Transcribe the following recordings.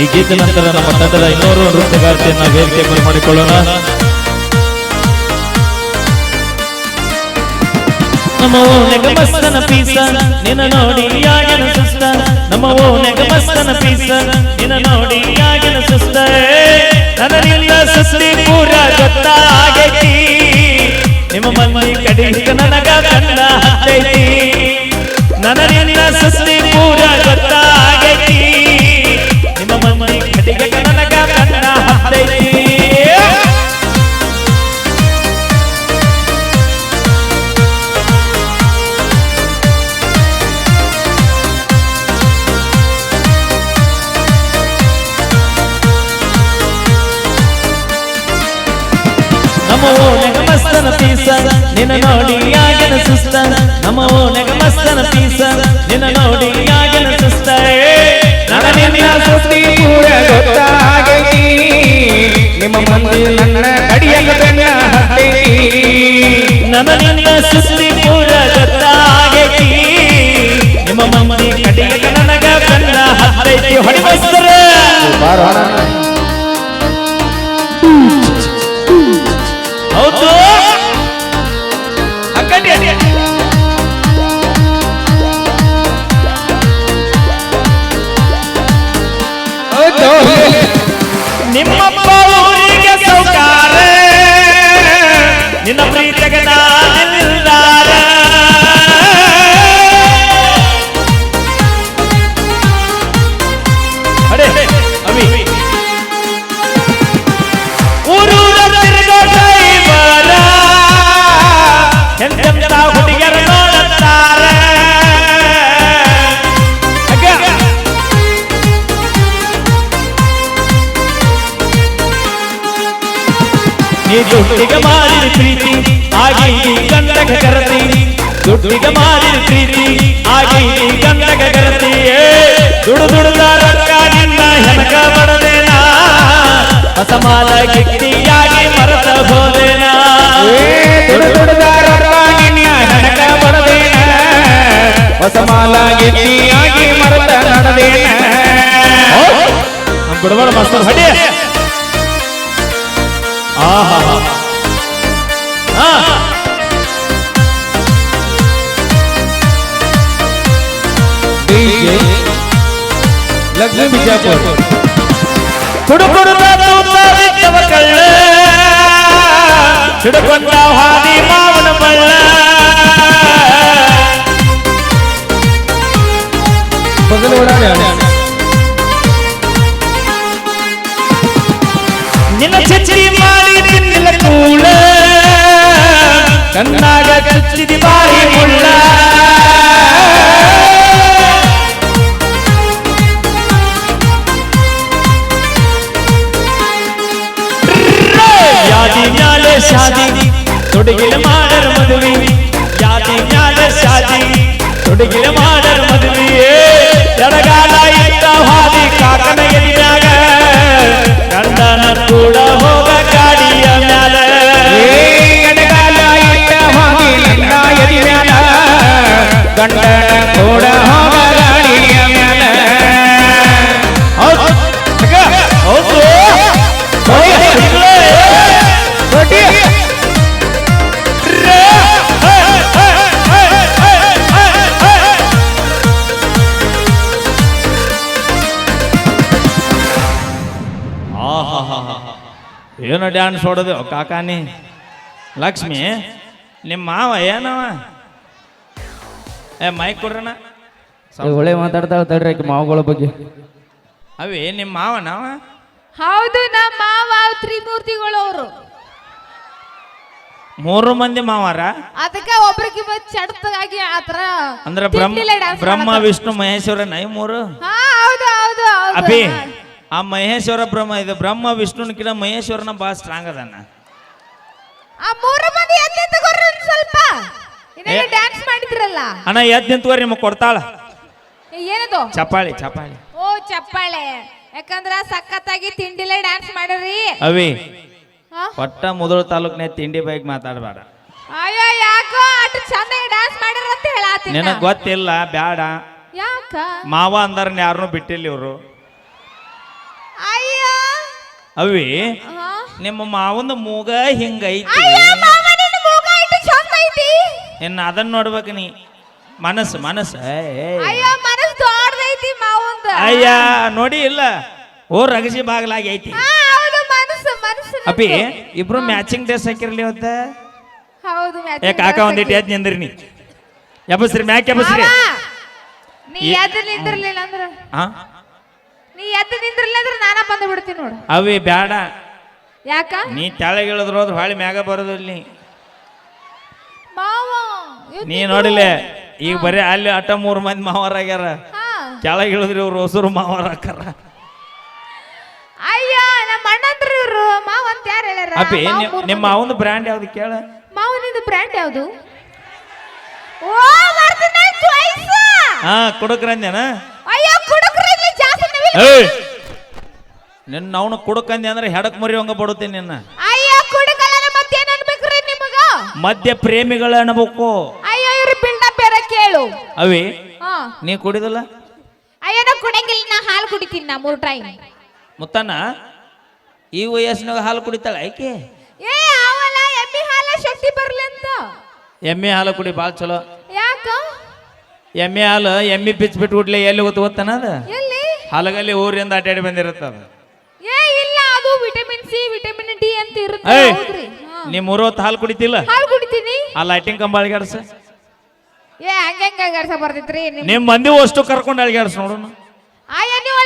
ಈ ಗೀತ ನಂತರ ನಮ್ಮ ತಂಡದ ಇನ್ನೂರು ನೃತ್ಯಗಾರ್ತಿಯನ್ನ ವೇದಿಕೆ ಮೇಲೆ ಮಾಡಿಕೊಳ್ಳೋಣ. ನಮ್ಮ ಓನೆಗ ಮಸ್ತನ ಪೀಸ, ನಿನ್ನ ನೋಡಿ ಆಗಿನ ಸುಸ್ತ. ನಮ್ಮ ಓನೆಗ ಮಸ್ತನ ಪೀಸ, ನಿನ್ನ ನೋಡಿ ಆಗಿನ ಸುಸ್ತ. ನನರಿಂದ ಸುಸ್ತಿ ಪೂರ ಗೊತ್ತಾಗೈತಿ ನಿಮ್ಮ ಮಂದಿ ಕಡೆ ನನಗ ಕಂಡ ಹತ್ತೈತಿ. ನನರಿಂದ ಸೃಷ್ಟಿ ಪೀಸ. ನಿನ್ನ ನೋಡಿ ಯಾಗನ ಸುಸ್ತ. ನಮ್ಮ ಓನೆಗ ಪೀಸ. ನಿನ್ನ ನೋಡಿ ಯಾಗನ ಸುಸ್ತ. ನನ್ನ ಸುದ್ದಿ ಪೂರ ಗೊತ್ತಾಗೈತಿ ನಿಮ್ಮ ಮಂದಿ ನನ್ನ ಕಡಿಯಕ ಬೆನ್ನ ನನ್ನ ನಿನ್ನ ಸುಸ್ತಿ ಪೂರ ಗೊತ್ತಾಗೈತಿ ನಿಮ್ಮ ಮಂದಿ ಕಡಿಗ ನನಗ ಕಣ್ಣ ಹತ್ತೈತಿ. ಹೊಡಿಬಸ್ತರ ಹೌದು ಮಾಡಿದ ಪ್ರೀತಿ ಆಗಿ ಗಂಡಕ ಕರತಿ ದುಡ್ಡಿಗೆ ಮಾಡಿದ ಪ್ರೀತಿ ಆಗಿ ಗಂಡಕ ಕರತಿ ದುಡು ದುಡುದ ರೊಕ್ಕ ನಿನ್ನ ಹೆನಕ ಬಡದೇನಾ? ಅಸಮಾನ ಗಿಟ್ಟಿಯಾಗಿ ಮರತ ಹೋದೇನ? ದುಡು ದುಡುದಾರ ನಿನ್ನ ಹೆಣಕ ಬಡದೇನ? ಹೊಸ ಮಾಲ ಗಿಟ್ಟಿಯಾಗಿ ಮರತ ನಡೆದೇನ ಬಿಡಬೇಡ ಮಾಸ್ತರ್ ಹಡಿ ಲಕ್ಷ್ಮೀ ಬಿಜಾಪುರ ಹುಡುಕುಡುದ ತೂತವಿದ್ದವ ಕಳ್ಳ ಹಿಡ್ಕೊಂಡ ಹಾದಿ ಮಾವನ ಬಳ್ಳ ಬಗಲು ಒಳಗೆ ನಿನ್ನ ಚಚ್ಚಿ ಮಾಡಿ ತಿನ್ನಿಲ್ಲ ಕೂಳ ಕಣ್ಣಾಗ ಏನು ಡ್ಯಾನ್ಸ್ ಹೊಡೆದು? ಕಾಕಾನಿ. ಲಕ್ಷ್ಮಿ ನಿಮ್ಮ ಮಾವ ಏನವ? ಏ ಮೈಕ್ ಕೊಡ್ರಣ ಒಳ್ಳೆ ಮಾತಾಡ್ತಾಳ ತಡ್ರಿ ಮಾವಗಳ ಮಾವುಗಳ ಬಗ್ಗೆ. ಅವೇ ನಿಮ್ಮ ಮಾವನವ? ಹೌದು ನಮ್ಮ ಮಾವ ತ್ರಿಮೂರ್ತಿಗಳು ಅವರು. ಮೂರು ಮಂದಿ ಮಾವಾರ? ಅದಕ್ಕೆ ಒಬ್ರಿಗೆ ಚಡತಾಗಿ ಆತರ ಅಂದ್ರೆ ಬ್ರಹ್ಮ ಬ್ರಹ್ಮ ವಿಷ್ಣು ಮಹೇಶ್ವರ ನೈ ಮೂರು? ಹಾ ಹೌದು ಹೌದು ಹೌದು. ಅಭಿ ಆ ಮಹೇಶ್ವರ ಬ್ರಹ್ಮ ಇದು ಬ್ರಹ್ಮ ವಿಷ್ಣುನ ಕಿಡ ಮಹೇಶ್ವರನ ಬಹಳ ಸ್ಟ್ರಾಂಗ್ ಅದಾನ. ಆ ಮೂರು ಮಂದಿ ಎದ್ದು ಒಂದ್ ಸ್ವಲ್ಪ. ಏ. ಡ್ಯಾನ್ಸ್ ಮಾಡಿದ್ರಲ್ಲ? ಅಣ್ಣ ಎದ್ದು ನಿಂತ್ಕೋರಿ ನಿಮಗೆ ಕೊಡ್ತಾಳ. ಏ, ಏನದು? ಚಪಾಳಿ ಚಪಾಳಿ ಓ ಚಪ್ಪಾಳೆ. ಯಾಕಂದ್ರ ಸಖತ್ತಾಗಿ ತಿಂಡಿಲೇ ಡ್ಯಾನ್ಸ್ ಮಾಡಿರಿ. ಅವಿ ಹಾ? ಒಟ್ಟ ಮುದಳು ತಾಲೂಕ್ನೇ ತಿಂಡಿ ಬೈಕ್ ಮಾತಾಡಬೇಡ. ಅಯ್ಯೋ ಯಾಕೋ ಅಷ್ಟು ಚಂದ ಡ್ಯಾನ್ಸ್ ಮಾಡಿರಂತ ಅಂತ ನಿನಗೆ ಗೊತ್ತಿಲ್ಲ ಬ್ಯಾಡ. ಯಾಕ? ಮಾವ ಅಂದಾರ ಯಾರನ್ನೂ ಬಿಟ್ಟಿಲ್ಲ ಇವರು. ಅವಿ ನಿಮ್ಮ ಮಾವನ ಮೂಗ ಹಿಂಗೈತಿ. ಇನ್ನ ಅದನ್ನ ನೋಡ್ಬೇಕ ನೀ. ಮನಸ್ಸು ಮನಸ್ಸು. ಅಯ್ಯ ನೋಡಿ ಇಲ್ಲ ಓ ರಗಸಿ ಬಾಗ್ಲಾಗಿ ಐತಿ ಅಪ್ಪಿ ಇಬ್ರು ಮ್ಯಾಚಿಂಗ್ ಡ್ರೆಸ್ ಹಾಕಿರ್ಲಿ ಅವತ್ತ? ಹೌದು ಏ ಕಾಕ ಒಂದಿಟ್ಟು. ಎದ್ ನಿಂದ್ರಿ ನೀ? ಎಬ್ಬಸ್ರಿ ಮ್ಯಾಕ್ ಎಬ್ಬಸ್ರಿ. ನೀ ಎದ್ ನಿಂದಿರ್ಲಿಲ್ಲ ಅಂದ್ರ? ಹಾ? ನೀ ಎದ್ದು ನಿಂದ್ರಲ್ಲ ಅಂದ್ರೆ ನಾನ ಬಂದು ಬಿಡ್ತೀನಿ ನೋಡು. ಅವಿ ಬ್ಯಾಡ. ಯಾಕ? ನೀ ತೆಳಗ್ ಇಳಿದ್ರು ಹೋದ್ರ ಹೊಳಿ ಮ್ಯಾಗ ಬರೋದು ಇಲ್ಲಿ. ಮಾವ ನೀ ನೋಡಿಲ್ಲ ನೋಡಿಲೆ ಈಗ ಬರೀ ಅಲ್ಲಿ ಅಟ ಮೂರು ಮಂದಿ ಮಾವಾರ ಆಗ್ಯಾರ. ಹಾ. ಕೆಳಗ್ ಇಳಿದ್ರಿ ಇವ್ರು ಹೊಸರು ಮಾವಾರ ಹಾಕಾರ ಅಯ್ಯ ನಮ್ಮ ಅಣ್ಣಂದ್ರು ಇವ್ರು. ಮಾವ ಅಂತ ಯಾರು ಹೇಳ್ಯಾರ? ಅಪ್ಪಿ ಮಾವ ಮೂರ್ ನಿಮ್ಮ ಮಂದಿ. ಅವನ ಬ್ರ್ಯಾಂಡ್ ಯಾವ್ದು ಕೇಳ. ಮಾವನಿಂದು ಬ್ರ್ಯಾಂಡ್ ಯಾವುದು? ಓ ಬರ್ತೀನಿ ಚಾಯ್ಸ್ ಹಾ ಕುಡುಕ್ರಂದೇನ ಅಯ್ಯೋ ನವಿಲ್ ಏಯ್! ನಿನ್ನ ಅವನು ಕುಡುಕಂದೆ ಅಂದ್ರೆ ಹೆಡಕ್ ಮರಿ ಹಂಗ ಬಡುತ್ತೀನಿ ನಿನ್ನ. ಅಯ್ಯೋ ಕುಡುಕಲ್ಲ ಮತ್ತೇನ್ ಅನ್ಬೇಕ್ರಿ ನಿಮಗ? ಮಧ್ಯ ಪ್ರೇಮಿಗಳ ಅನ್ಬೇಕು. ಅಯ್ಯೋ ಇವ್ರು ಬಿಲ್ಡಪ್ ಬೇರೆ ಕೇಳು. ಅವಿ ಹಾ. ನೀ ಕುಡಿದಲ್ಲ? ಅಯ್ಯೋ ನಾ ಕುಡಂಗಿಲ್ಲ ನಾ ಹಾಲು ಕುಡಿತೀನಿ ನಾ ಮೂರು ಟೈಮ್ ಮುತ್ತಣ್ಣ ಈ ವಯಸ್ಸಿನಾಗ ಹಾಲು ಕುಡಿತಾಳ ಆಯ್ಕೆ ಏ ಅವಲ್ಲ ಎಮ್ಮಿ ಹಾಲ ಶಕ್ತಿ ಬರ್ಲಿ ಅಂತ. ಎಮ್ಮೆ ಹಾಲು ಕುಡಿ ಭಾಳ ಚಲೋ. ಯಾಕ? ಎಮ್ಮೆ ಹಾಲು ಎಮ್ಮೆ ಪಿಚ್ ಬಿಟ್ಟು ಎಲ್ಲಿ ಗೊತ್ತು ಗೊತ್ತನ ಅದು? ಹಾಲಗಲ್ಲಿ ಊರಿಂದ ಅಡ್ಡಾಡಿ ಬಂದಿರುತ್ತೆ ಅದು. ಏ ಇಲ್ಲ ಅದು ವಿಟಮಿನ್ ಸಿ ವಿಟಮಿನ್ ಡಿ ಅಂತ ಇರುತ್ತೆ ಏಯ್ ಹೌದ್ರಿ. ಹಾ. ನೀ ಮೂರು ಹೊತ್ತು ಹಾಲು ಕುಡಿತಿಲ್ಲ? ಹಾಲು ಕುಡಿತೀನಿ. ಆ ಲೈಟಿಂಗ್ ಕಂಬ ಅಳಿಗಾಡ್ಸ. ಏ ಹಂಗೆ ಹಂಗೆ ಅಲ್ಗಾಡ್ಸ ಬರ್ತೈತ್ರಿ? ನಿಮ್ ನಿಮ್ಮ ಮಂದಿ ಅಷ್ಟು ಕರ್ಕೊಂಡು ಅಳಿಗಾಡ್ಸ ನೋಡೋಣ ಆಯ್ಯ ನೀವು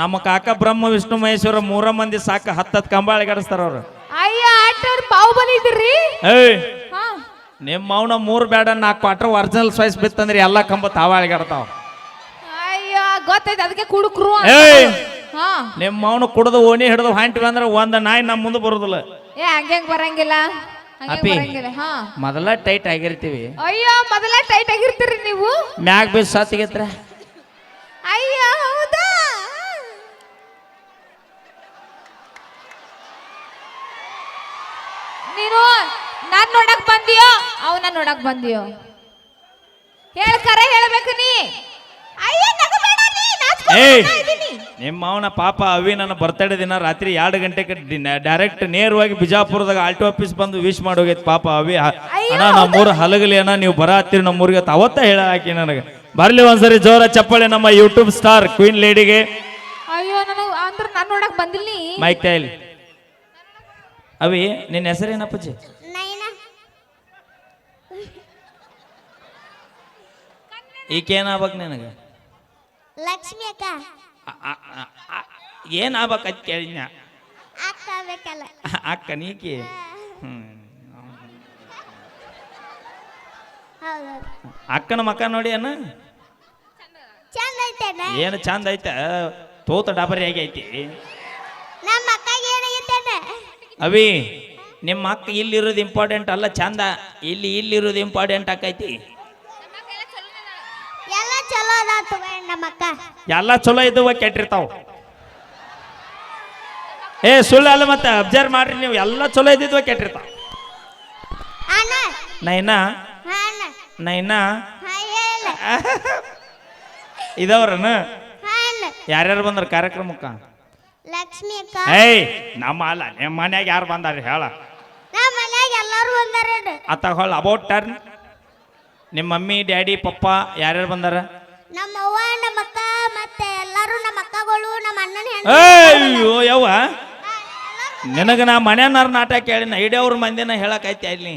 ನಮ್ಮ ಕಾಕ ಬ್ರಹ್ಮ ವಿಷ್ಣು ಮಹೇಶ್ವರ ಮೂರ ಮಂದಿ ಸಾಕ ಹತ್ತತ್ತು ಕಂಬ ಅಳಿಗಾಡಿಸ್ತಾರ ಅವ್ರು. ಅಯ್ಯ ಆಟರ್ ಬಾಹುಬಲಿ ಇದ್ರಿ ಏಯ್ ಹಾ. ನಿಮ್ಮ ಅವನ ಮೂರು ಬೇಡ ನಾಲ್ಕು ಕ್ವಾಟ್ರ್ ಒರಿಜಿನಲ್ ಸಾಯ್ಸ್ ಬಿತ್ತಂದ್ರೆ ಎಲ್ಲ ಕಂಬ ತಾವ ಅಳಿಗಾಡ್ತಾವ. ಗೊತ್ತೈತೆ ಅದಕ್ಕೆ ಕುಡುಕ್ರು ಏಯ್! ಹಾ. ನಿಮ್ಮ ಅವನು ಕುಡ್ದು ಓಣಿ ಹಿಡಿದು ಹೊಂಟಿವಿ ಅಂದ್ರೆ ಒಂದ್ ನಾಯಿ ನಮ್ಮ ಮುಂದೆ ಬರೋದಿಲ್ಲ. ಏ ಹಂಗೆ ಹಂಗ್ ಬರಂಗಿಲ್ಲ. ಹಂಗೆ ಅಪ್ಪಿ. ಬರಂಗಿಲ್ಲ ಹಾ. ಮೊದಲ ಟೈಟ್ ಆಗಿರ್ತೀವಿ. ಅಯ್ಯೋ ಮೊದಲ ಟೈಟ್ ಆಗಿರ್ತೀರಿ ನೀವು. ಮ್ಯಾಗ ಬೀಸ್ ಸಾತಿಗೆತ್ರ ಅಯ್ಯೋ ಹೌದಾ? ನೀನು ನಾನ್ ನೋಡಕ್ ಬಂದಿಯೋ ಅವನ ನೋಡಕ್ ಬಂದಿಯೋ? ಹೇಳ್ ಕರೆ ಹೇಳ್ಬೇಕು ನೀ ಅಯ್ಯ ನಗಬೇಡ ನೀ ನಾಚ್ಕೊಂಡ್ ಏಯ್! ನಿಮ್ಮ ಅವನ ಪಾಪ ಅವಿ ನನ್ನ ಬರ್ತಡೇ ದಿನ ರಾತ್ರಿ ಎರಡು ಗಂಟೆಗೆ ಡೈರೆಕ್ಟ್ ನೇರವಾಗಿ ಬಿಜಾಪುರದಾಗ ಆಲ್ಟೋ ಆಫೀಸ್ ಬಂದು ವಿಶ್ ಮಾಡೋಗೈತಿ ಪಾಪ ಅವಿ. ಅಣ್ಣ ನಮ್ಮೂರು ಹಲಗಲಿ ಅಣ್ಣ ನೀವು ಬರ ಹತ್ತಿರಿ ನಮ್ಮೂರಿಗೆ ಅವತ್ತ ಹೇಳ ಹಾಕಿ ನನಗೆ. ಬರ್ಲಿ ಒಂದ್ಸರಿ ಜೋರ ಚಪ್ಪಳೆ ನಮ್ಮ ಯೂಟ್ಯೂಬ್ ಸ್ಟಾರ್ ಕ್ವೀನ್ ಲೇಡಿಗೆ ಅಯ್ಯೋ ನನಗೆ ಅಂದ್ರೆ ನಾನ್ ನೋಡಕ್ ಬಂದಿಲ್ಲ ನೀ. ಮೈಕ್ ತೈಲಿ ಅವಿ ನಿನ್ನ ಹೆಸರೇನಪ್ಪಜ್ಜಿ ಈಕೇನಾಗ್ಬೇಕು ನಿನಗೆ? ಲಕ್ಷ್ಮಿ ಅಕ್ಕ. ಏನ್ ಆಗ್ಬೇಕಂತ ಕೇಳಿನ ಅಕ್ಕ ಬೇಕಲ್ಲ. ಅಕ್ಕ ನೀಕಿ? ಹೌದು. ಅಕ್ಕನ ಮಕ್ಕ ನೋಡಿ ಚಂದ ಐತೇನ ಏನು ಚಂದ ಐತ? ತೋತ ಡಾಬರಿ ಆಗೈತಿ. ನಮ್ಮ ಅಕ್ಕಗೆ ಅವಿ ನಿಮ್ಮ ಅಕ್ಕ ಇಲ್ಲಿರೋದು ಇಂಪಾರ್ಟೆಂಟ್ ಅಲ್ಲ ಚಂದ. ಇಲ್ಲಿ ಇಲ್ಲಿರೋದು ಇಂಪಾರ್ಟೆಂಟ್ ಆಕೈತಿ ಎಲ್ಲ ಚಲೋ ಅದ ತಗೋ ನಮ್ಮ ಅಕ್ಕ ಎಲ್ಲ ಚಲೋ ಇದ್ದವ ಕೆಟ್ಟಿರ್ತಾವ. ಏ ಸುಳ್ಳು ಅಲ್ಲ ಮತ್ತೆ ಅಬ್ಸರ್ವ್ ಮಾಡ್ರಿ ನೀವು ಎಲ್ಲ ಚಲೋ ಇದ್ದಿದ್ವ ಕೆಟ್ಟಿರ್ತಾವ. ನೈನಾ? ನೈನಾ? ಇದವ್ರನ? ಯಾರ್ಯಾರು ಬಂದ್ರ ಕಾರ್ಯಕ್ರಮಕ್ಕ? ಲಕ್ಷ್ಮಿ ಅಕ್ಕ. ಏಯ್ ನಮ್ಮ ಅಲ್ಲ ನಿಮ್ಮ ಮನ್ಯಾಗ ಯಾರು ಬಂದಾರ ಹೇಳ. ನಮ್ಮ ಮನ್ಯಾಗ ಎಲ್ಲಾರು ಬಂದಾರ ಅತ್ತ ಹೊಳ್ ಅಬೌಟ್ ಟರ್ನ್ ನಿಮ್ಮ ಮಮ್ಮಿ ಡ್ಯಾಡಿ ಪಪ್ಪ ಯಾರ್ಯಾರು ಬಂದಾರ? ನಮ್ಮ ಅವ್ವ ಅಯ್ಯೋ ಯವ್ವ. ನಿನಗ ನಾ ಮನ್ಯಾನಾರ ನಾಟಕ ಕೇಳಿನ ಇಡೀ ಮಂದಿನ ಹೇಳಕೈತಿ ಅಲ್ಲಿ.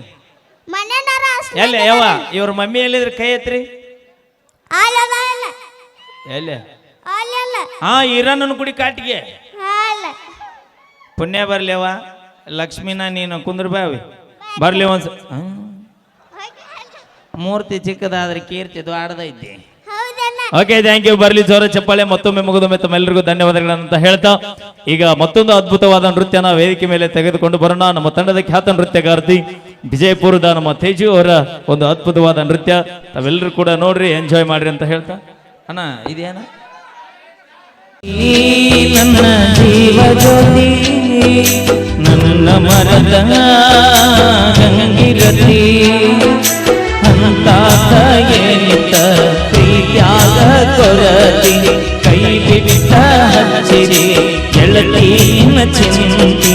ಎಲ್ಲಿ ಯವ್ವ ಇವ್ರ ಮಮ್ಮಿ ಎಲ್ಲಿದ್ರಿ ಕೈ ಎತ್ರಿ? ಅಲ್ಲ ಎಲ್ಲಿ? ಹಾ ಇರನ್ನ ಗುಡಿ ಕಾಟಿಗೆ. ಪುಣ್ಯ ಬರ್ಲಿ ಅವ್ವ ಲಕ್ಷ್ಮಿನ ನೀನು ಕುಂದ್ರ ಬಾವಿ. ಬರ್ಲಿ ಒಂದ್ಸ ಮೂರ್ತಿ ಚಿಕ್ಕದಾದ್ರೆ ಕೀರ್ತಿ ದ್ವಾಡದೈತಿ ಓಕೆ ಥ್ಯಾಂಕ್ ಯು ಬರ್ಲಿ ಜೋರ ಚಪ್ಪಾಳೆ, ಮತ್ತೊಮ್ಮೆ ಮುಗಿದೊಮ್ಮೆ ತಮ್ಮೆಲ್ಲರಿಗೂ ಧನ್ಯವಾದಗಳಂತ ಹೇಳ್ತಾ, ಈಗ ಮತ್ತೊಂದು ಅದ್ಭುತವಾದ ನೃತ್ಯನ ವೇದಿಕೆ ಮೇಲೆ ತೆಗೆದುಕೊಂಡು ಬರೋಣ. ನಮ್ಮ ತಂಡದ ಖ್ಯಾತ ನೃತ್ಯಗಾರ್ತಿ ವಿಜಯಪುರದ ನಮ್ಮ ತೇಜು ಅವರ ಒಂದು ಅದ್ಭುತವಾದ ನೃತ್ಯ. ತಾವೆಲ್ಲರೂ ಕೂಡ ನೋಡ್ರಿ ಎಂಜಾಯ್ ಮಾಡ್ರಿ ಅಂತ ಹೇಳ್ತಾ. ಅಣ್ಣ, ಇದೇನ? ನನ್ನ ಜೀವ ಜ್ಯೋತಿ ಕೊರತಿ ಕೈ ಬಿಟ್ಟ ಹಚ್ಚಿರಿ ಗೆಳತಿನ ಚಿಂತಿ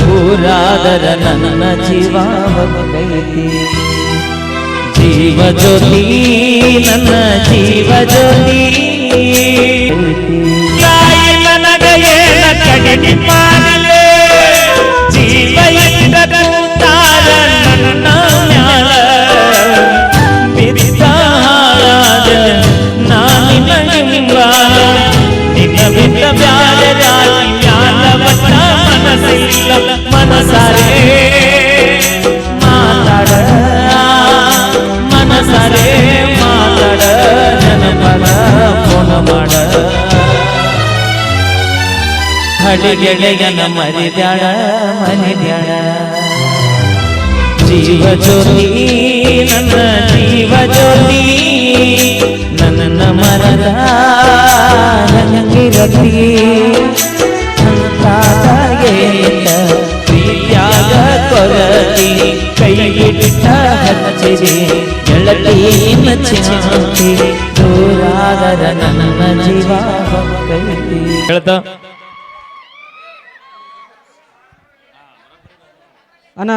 ದೂರಾದರ ನನ್ನ ಜೀವಾವ ಕೈತಿ ಜೀವ ಜ್ಯೋತಿ ನನ್ನ ಜೀವ ಜ್ಯೋತಿ ತಾಯಿ ನನಗ ಏನ ಕಡೆಗೆ ಮಾರಿ ಹಳಿಗೆಳೆಯನ ಮರಿದ್ಯಾಳ ಮರಿದ್ಯಾಳ ಜೀವ ಜ್ಯೋತಿ, ನನ್ನ ಜೀವ ಜ್ಯೋತಿ ನನ್ನ ಮರದ ನನಗಿರತಿ ಕೊರತಿ ಹಚ್ಚಿದೆ ಜೀವ ಹೇಳ್ತಾ ಅಣ್ಣ